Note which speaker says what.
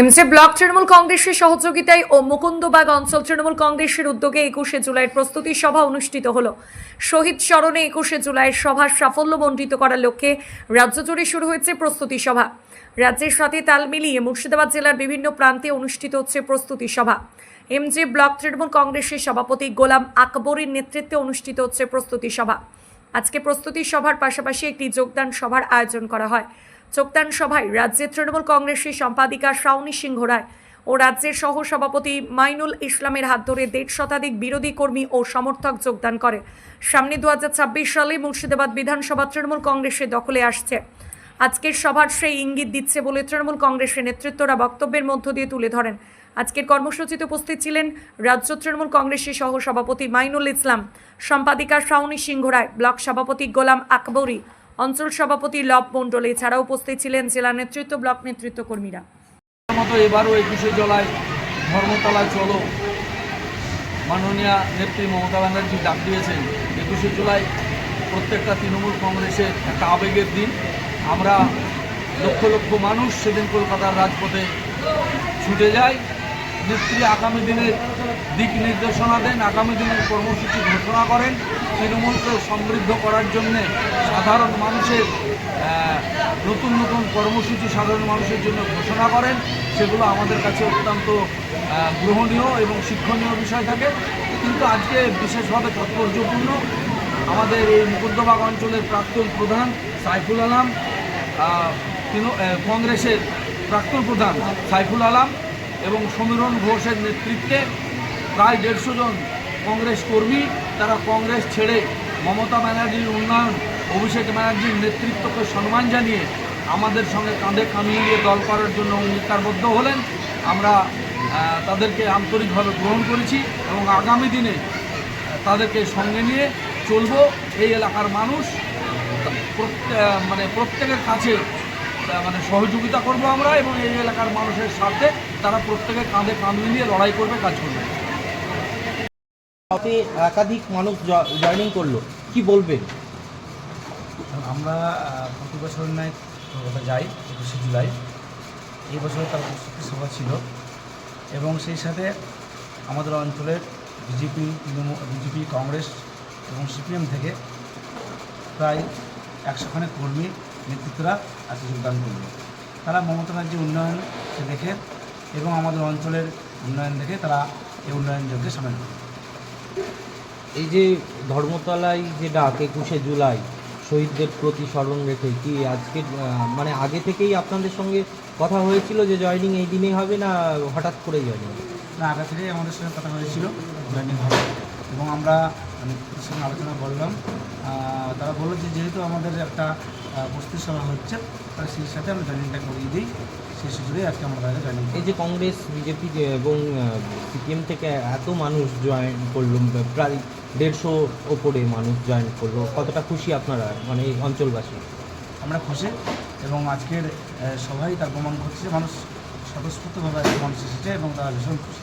Speaker 1: এমসে block Trinamool কংগ্রেসের সহযোগিতায় ও মুকুন্দবাগ অঞ্চল তৃণমূল কংগ্রেসের উদ্যোগে একুশে জুলাইয়ের প্রস্তুতি সভা অনুষ্ঠিত হল। শহীদ স্মরণে একুশে জুলাইয়ের সভার সাফল্য মণ্ডিত করার লক্ষ্যে রাজ্য জুড়ে শুরু হয়েছে প্রস্তুতি সভা। রাজ্যের সাথে তাল মিলিয়ে মুর্শিদাবাদ জেলার বিভিন্ন প্রান্তে অনুষ্ঠিত হচ্ছে প্রস্তুতি সভা। এমজে ব্লক তৃণমূল কংগ্রেসের সভাপতি গোলাম আকবরের নেতৃত্বে অনুষ্ঠিত হচ্ছে প্রস্তুতি সভা। আজকে প্রস্তুতি সভার পাশাপাশি একটি যোগদান সভার আয়োজন করা হয়। যোগদান সভায় রাজ্যের তৃণমূল কংগ্রেসের সম্পাদিকা শাওনী সিংহ রায় ও রাজ্যের সহ সভাপতি মাইনুল ইসলামের হাত ধরে দেড় শতাধিক বিরোধী কর্মী ও সমর্থক যোগদান করে। সামনে দু সালে মুর্শিদাবাদ বিধানসভা তৃণমূল কংগ্রেসের দখলে আসছে। আজকের সভার সেই ইঙ্গিত দিচ্ছে বলে তৃণমূল কংগ্রেসের নেতৃত্বরা বক্তব্যের মধ্য দিয়ে তুলে ধরেন। আজকের কর্মসূচিতে উপস্থিত ছিলেন রাজ্য তৃণমূল কংগ্রেসের সহ সভাপতি মাইনুল ইসলাম, সম্পাদিকা শাওনী সিংহ রায়, ব্লক সভাপতি গোলাম আকবরী অঞ্চল সভাপতি লব মণ্ডল এছাড়াও উপস্থিত ছিলেন জেলা নেতৃত্ব, ব্লক নেতৃত্ব কর্মীরা।
Speaker 2: মতো এবারও একুশে জুলাই ধর্মতলায় চলো। মাননীয় নেত্রী মমতা ব্যানার্জি ডাক দিয়েছেন একুশে জুলাই প্রত্যেকটা তৃণমূল কংগ্রেসের একটা আবেগের দিন। আমরা লক্ষ লক্ষ মানুষ সেদিন কলকাতার রাজপথে ছুটে যায় নেত্রী আগামী দিনের দিক নির্দেশনা দেন, আগামী দিনের কর্মসূচি ঘোষণা করেন। তৃণমূলকে সমৃদ্ধ করার জন্যে সাধারণ মানুষের নতুন নতুন কর্মসূচি সাধারণ মানুষের জন্য ঘোষণা করেন। সেগুলো আমাদের কাছে অত্যন্ত গ্রহণীয় এবং শিক্ষণীয় বিষয় থাকে। কিন্তু আজকে বিশেষভাবে তাৎপর্যপূর্ণ আমাদের এই মুকুন্দবাগ অঞ্চলের প্রাক্তন প্রধান সাইফুল আলম কংগ্রেসের প্রাক্তন প্রধান সাইফুল আলম। এবং সমীরণ ঘোষের নেতৃত্বে প্রায় দেড়শো জন কংগ্রেস কর্মী, তারা কংগ্রেস ছেড়ে মমতা ব্যানার্জির উন্নয়ন, অভিষেক ব্যানার্জির নেতৃত্বকে সম্মান জানিয়ে আমাদের সঙ্গে কাঁধে কামিয়ে দল করার জন্য অঙ্গীকারবদ্ধ হলেন। আমরা তাদেরকে আন্তরিকভাবে গ্রহণ করেছি এবং আগামী দিনে তাদেরকে সঙ্গে নিয়ে চলবো। এই এলাকার মানুষ মানে প্রত্যেকের কাছে মানে সহযোগিতা করব আমরা এবং এই এলাকার মানুষের সাথে তারা প্রত্যেকে কাঁধে কাঁধ মিলিয়ে লড়াই করবে কাজ করবে।
Speaker 3: তাতে একাধিক মানুষ জয়েনিং করল কি বলবেন?
Speaker 4: আমরা প্রতি বছর নয় কলকাতা যাই একুশে জুলাই। এই বছর তার প্রস্তুতি সভা ছিল এবং সেই সাথে আমাদের অঞ্চলের বিজেপি তৃণমূল বিজেপি কংগ্রেস এবং সিপিএম থেকে প্রায় একশোখানে কর্মী নেতৃত্বরা আজকে যোগদান করবে তারা মমতা ব্যানার্জির উন্নয়নকে দেখে এবং আমাদের অঞ্চলের উন্নয়ন দেখে তারা এই উন্নয়ন যজ্ঞে সামিল হবে
Speaker 3: এই যে ধর্মতলায় যে ডাক একুশে জুলাই শহীদদের প্রতি স্মরণ রেখে কি আজকে মানে আগে থেকেই আপনাদের সঙ্গে কথা হয়েছিল যে জয়নিং এই দিনেই হবে না হঠাৎ করে জয়েনিং?
Speaker 4: না আগে থেকেই আমাদের সঙ্গে কথা হয়েছিল জয়েনিং হবে। এবং আমরা সঙ্গে আলোচনা করলাম। তারা বলল যে যেহেতু আমাদের একটা প্রস্তুতি সভা হচ্ছে তাহলে সেই সাথে আমরা জয়েনিংটা করিয়ে দিই। সেই সুযোগে আজকে আমরা তাদের জয়েনিং
Speaker 3: এই যে কংগ্রেস বিজেপি এবং সিপিএম থেকে এত মানুষ জয়েন করল প্রায় দেড়শো ওপরে মানুষ জয়েন করল। কতটা খুশি আপনারা মানে এই অঞ্চলবাসী?
Speaker 4: আমরা খুশি এবং আজকের সভাই তার প্রমাণ করছে যে মানুষ স্বতঃস্ফূর্তভাবে মানুষ এসেছে এবং তারা ভীষণ খুশি।